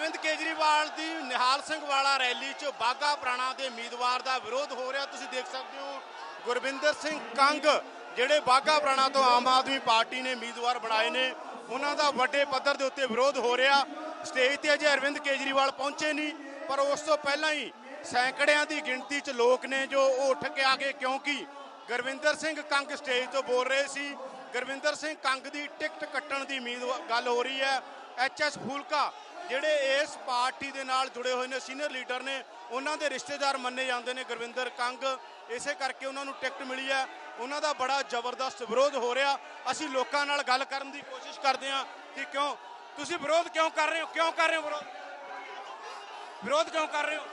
ਅਰਵਿੰਦ ਕੇਜਰੀਵਾਲ ਦੀ ਨਿਹਾਲ ਸਿੰਘ ਵਾਲਾ ਰੈਲੀ 'ਚ ਬਾਗਾ ਪ੍ਰਾਣਾ ਦੇ ਉਮੀਦਵਾਰ ਦਾ ਵਿਰੋਧ ਹੋ ਰਿਹਾ। ਤੁਸੀਂ ਦੇਖ ਸਕਦੇ ਹੋ ਗੁਰਵਿੰਦਰ ਸਿੰਘ ਕੰਗ, ਜਿਹੜੇ ਬਾਗਾ ਪ੍ਰਾਣਾ ਤੋਂ ਆਮ ਆਦਮੀ ਪਾਰਟੀ ਨੇ ਉਮੀਦਵਾਰ ਬਣਾਏ ਨੇ, ਉਹਨਾਂ ਦਾ ਵੱਡੇ ਪੱਧਰ ਦੇ ਉੱਤੇ ਵਿਰੋਧ ਹੋ ਰਿਹਾ। ਸਟੇਜ ਤੇ ਅਜੇ ਅਰਵਿੰਦ ਕੇਜਰੀਵਾਲ ਪਹੁੰਚੇ ਨਹੀਂ, ਪਰ ਉਸ ਤੋਂ ਪਹਿਲਾਂ ਹੀ ਸੈਂਕੜਿਆਂ ਦੀ ਗਿਣਤੀ 'ਚ ਲੋਕ ਨੇ ਜੋ ਉਹ ਉੱਠ ਕੇ ਆ ਗਏ, ਕਿਉਂਕਿ ਗੁਰਵਿੰਦਰ ਸਿੰਘ ਕੰਗ ਸਟੇਜ ਤੋਂ ਬੋਲ ਰਹੇ ਸੀ। ਗੁਰਵਿੰਦਰ ਸਿੰਘ ਕੰਗ ਦੀ ਟਿਕਟ ਕੱਟਣ ਦੀ ਉਮੀਦ ਗੱਲ ਹੋ ਰਹੀ ਹੈ। ਐਚਐਸ ਫੂਲਕਾ ਜਿਹੜੇ ਇਸ ਪਾਰਟੀ ਦੇ ਨਾਲ ਜੁੜੇ ਹੋਏ ਨੇ ਸੀਨੀਅਰ ਲੀਡਰ ਨੇ, ਉਹਨਾਂ ਦੇ ਰਿਸ਼ਤੇਦਾਰ ਮੰਨੇ ਜਾਂਦੇ ਨੇ, ਗੁਰਵਿੰਦਰ ਕੰਗ। ਇਸੇ ਕਰਕੇ ਉਹਨਾਂ ਨੂੰ ਟਿਕਟ ਮਿਲੀ ਹੈ। ਉਹਨਾਂ ਦਾ ਬੜਾ ਜ਼ਬਰਦਸਤ ਵਿਰੋਧ ਹੋ ਰਿਹਾ। ਅਸੀਂ ਲੋਕਾਂ ਨਾਲ ਗੱਲ ਕਰਨ ਦੀ ਕੋਸ਼ਿਸ਼ ਕਰਦੇ ਹਾਂ ਕਿ ਕਿਉਂ? ਤੁਸੀਂ ਵਿਰੋਧ ਕਿਉਂ ਕਰ ਰਹੇ ਹੋ? ਕਿਉਂ ਕਰ ਰਹੇ ਹੋ ਵਿਰੋਧ? ਵਿਰੋਧ ਕਿਉਂ ਕਰ ਰਹੇ ਹੋ?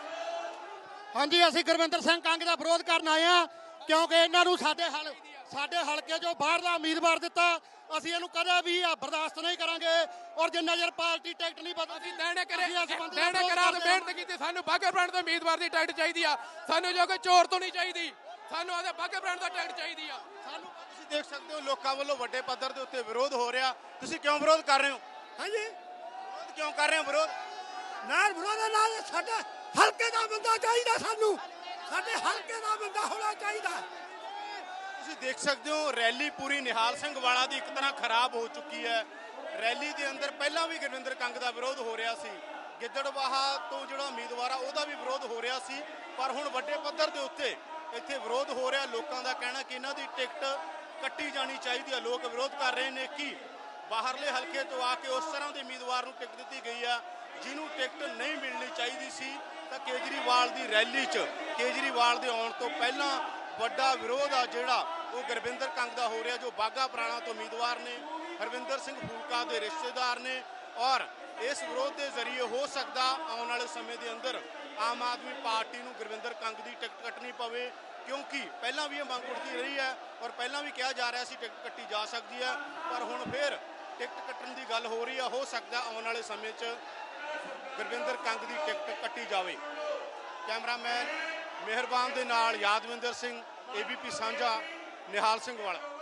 ਹਾਂਜੀ, ਅਸੀਂ ਗੁਰਵਿੰਦਰ ਸਿੰਘ ਕੰਗ ਦਾ ਵਿਰੋਧ ਕਰਨ ਆਏ ਆ ਕਿਉਂਕਿ ਇਹਨਾਂ ਨੂੰ ਸਾਡੇ ਹਲ ਸਾਡੇ ਹਲਕੇ 'ਚੋਂ ਬਾਹਰਲਾ ਉਮੀਦਵਾਰ ਦਿੱਤਾ। ਅਸੀਂ ਇਹਨੂੰ ਕਦੇ ਵੀ ਆ ਬਰਦਾਸ਼ਤ ਨਹੀਂ ਕਰਾਂਗੇ। ਔਰ ਜਿੰਨਾ ਚਿਰ ਪਾਰਟੀ ਟਿਕਟ ਨਹੀਂ ਬਦਲਦੀ ਦੇਣੇ ਕਰੇ ਅਸੀਂ ਇਸ ਬੰਦੇ ਦਾ ਦੇਣੇ ਕਰਾ ਤੇ ਮਿਹਨਤ ਕੀਤੀ। ਸਾਨੂੰ ਬਾਗੇ ਬ੍ਰਾਂਡ ਦੇ ਉਮੀਦਵਾਰ ਦੀ ਟਿਕਟ ਚਾਹੀਦੀ ਆ। ਸਾਨੂੰ ਜੋ ਕਿ ਚੋਰ ਤੋਂ ਨਹੀਂ ਚਾਹੀਦੀ। ਸਾਨੂੰ ਆਦੇ ਬਾਗੇ ਬ੍ਰਾਂਡ ਦਾ ਟਿਕਟ ਚਾਹੀਦੀ ਆ। ਸਾਨੂੰ ਤੁਸੀਂ ਦੇਖ ਸਕਦੇ ਹੋ ਲੋਕਾਂ ਵੱਲੋਂ ਵੱਡੇ ਪੱਧਰ ਦੇ ਉੱਤੇ ਵਿਰੋਧ ਹੋ ਰਿਹਾ। ਤੁਸੀਂ ਕਿਉਂ ਵਿਰੋਧ ਕਰ ਰਹੇ ਹੋ? ਹਾਂਜੀ। ਵਿਰੋਧ ਕਿਉਂ ਕਰ ਰਹੇ ਹੋ ਵਿਰੋਧ? ਨਾਲ ਵਿਰੋਧ ਨਾਲ ਸਾਡੇ ਹਲਕੇ ਦਾ ਬੰਦਾ ਚਾਹੀਦਾ ਸਾਨੂੰ। ਸਾਡੇ ਹਲਕੇ ਦਾ ਬੰਦਾ ਹੋਣਾ ਚਾਹੀਦਾ। ਤੁਸੀਂ ਦੇਖ ਸਕਦੇ ਹੋ, ਰੈਲੀ ਪੂਰੀ ਨਿਹਾਲ ਸਿੰਘ ਵਾਲਾ ਦੀ ਇੱਕ ਤਰ੍ਹਾਂ ਖਰਾਬ ਹੋ ਚੁੱਕੀ ਹੈ। ਰੈਲੀ ਦੇ ਅੰਦਰ ਪਹਿਲਾਂ ਵੀ ਗੁਰਵਿੰਦਰ ਕੰਗ ਦਾ ਵਿਰੋਧ ਹੋ ਰਿਹਾ ਸੀ। ਗਿੱਦੜਬਾਹਾ ਤੋਂ ਜਿਹੜਾ ਉਮੀਦਵਾਰ ਆ, ਉਹਦਾ ਵੀ ਵਿਰੋਧ ਹੋ ਰਿਹਾ ਸੀ। ਪਰ ਹੁਣ ਵੱਡੇ ਪੱਧਰ ਦੇ ਉੱਤੇ ਇੱਥੇ ਵਿਰੋਧ ਹੋ ਰਿਹਾ। ਲੋਕਾਂ ਦਾ ਕਹਿਣਾ ਕਿ ਇਹਨਾਂ ਦੀ ਟਿਕਟ ਕੱਟੀ ਜਾਣੀ ਚਾਹੀਦੀ ਹੈ। ਲੋਕ ਵਿਰੋਧ ਕਰ ਰਹੇ ਨੇ ਕਿ ਬਾਹਰਲੇ ਹਲਕੇ ਤੋਂ ਆ ਕੇ ਉਸ ਤਰ੍ਹਾਂ ਦੇ ਉਮੀਦਵਾਰ ਨੂੰ ਟਿਕਟ ਦਿੱਤੀ ਗਈ ਆ, ਜਿਹਨੂੰ ਟਿਕਟ ਨਹੀਂ ਮਿਲਣੀ ਚਾਹੀਦੀ ਸੀ। ਤਾਂ ਕੇਜਰੀਵਾਲ ਦੀ ਰੈਲੀ 'ਚ ਕੇਜਰੀਵਾਲ ਦੇ ਆਉਣ ਤੋਂ ਪਹਿਲਾਂ ਵੱਡਾ ਵਿਰੋਧ ਆ ਜਿਹੜਾ ਉਹ ਗੁਰਵਿੰਦਰ ਕੰਗ ਦਾ ਹੋ ਰਿਹਾ ਜੋ ਬਾਗਾ ਪੁਰਾਣਾ ਤੋਂ ਉਮੀਦਵਾਰ ਨੇ, ਹਰਵਿੰਦਰ ਸਿੰਘ ਫੂਲਕਾ ਦੇ ਰਿਸ਼ਤੇਦਾਰ ਨੇ ਔਰ ਇਸ ਵਿਰੋਧ ਦੇ ਜ਼ਰੀਏ ਹੋ ਸਕਦਾ ਆਉਣ ਵਾਲੇ ਸਮੇਂ ਦੇ ਅੰਦਰ ਆਮ ਆਦਮੀ ਪਾਰਟੀ ਨੂੰ ਗੁਰਵਿੰਦਰ ਕੰਗ ਦੀ ਟਿਕਟ ਕੱਟਣੀ ਪਵੇ, ਕਿਉਂਕਿ ਪਹਿਲਾਂ ਵੀ ਇਹ ਮੰਗ ਉੱਠਦੀ ਰਹੀ ਹੈ ਔਰ ਪਹਿਲਾਂ ਵੀ ਕਿਹਾ ਜਾ ਰਿਹਾ ਸੀ ਟਿਕਟ ਕੱਟੀ ਜਾ ਸਕਦੀ ਹੈ, ਪਰ ਹੁਣ ਫਿਰ ਟਿਕਟ ਕੱਟਣ ਦੀ ਗੱਲ ਹੋ ਰਹੀ ਹੈ, ਹੋ ਸਕਦਾ ਆਉਣ ਵਾਲੇ ਸਮੇਂ 'ਚ ਗੁਰਵਿੰਦਰ ਕੰਗ ਦੀ ਟਿਕਟ ਕੱਟੀ ਜਾਵੇ। ਕੈਮਰਾਮੈਨ ਮਿਹਰਬਾਨ ਦੇ ਨਾਲ ਯਾਦਵਿੰਦਰ ਸਿੰਘ, ਏਬੀਪੀ ਸਾਂਝਾ ਨਿਹਾਲ ਸਿੰਘ ਵਾਲਾ।